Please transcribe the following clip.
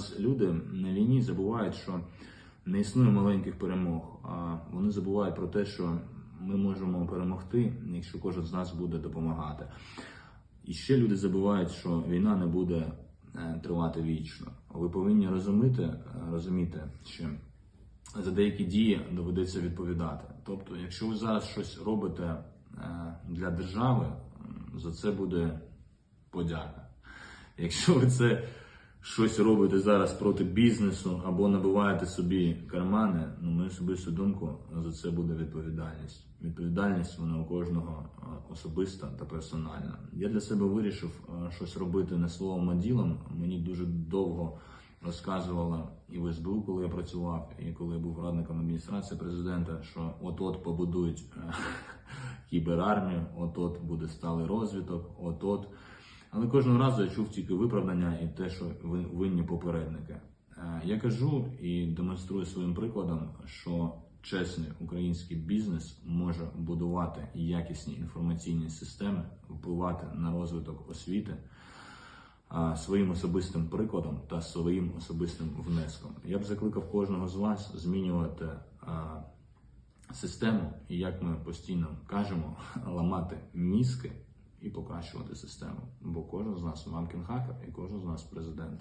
нас люди на війні забувають, що не існує маленьких перемог, а вони забувають про те, що ми можемо перемогти, якщо кожен з нас буде допомагати. І ще люди забувають, що війна не буде е, тривати вічно. Ви повинні розуміти, е, розуміти, що за деякі дії доведеться відповідати. Тобто, якщо ви зараз щось робите е, для держави, за це буде подяка. Якщо ви це щось робите зараз проти бізнесу або набиваєте собі кармани, ну мою особисту думку, за це буде відповідальність. Відповідальність вона у кожного особиста та персональна. Я для себе вирішив щось робити не словом, а ділом. Мені дуже довго розказувала і в СБУ, коли я працював, і коли я був радником адміністрації президента, що от-от побудують е, кіберармію, от-от буде сталий розвиток, от-от. Але кожного разу я чув тільки виправдання і те, що ви- винні попередники. Е, Я кажу і демонструю своїм прикладом, що чесний український бізнес може будувати якісні інформаційні системи, впливати на розвиток освіти своїм особистим прикладом та своїм особистим внеском. Я б закликав кожного з вас змінювати а, систему, і як ми постійно кажемо, ламати мізки і покращувати систему. Бо кожен з нас мамкін хакер і кожен з нас президент.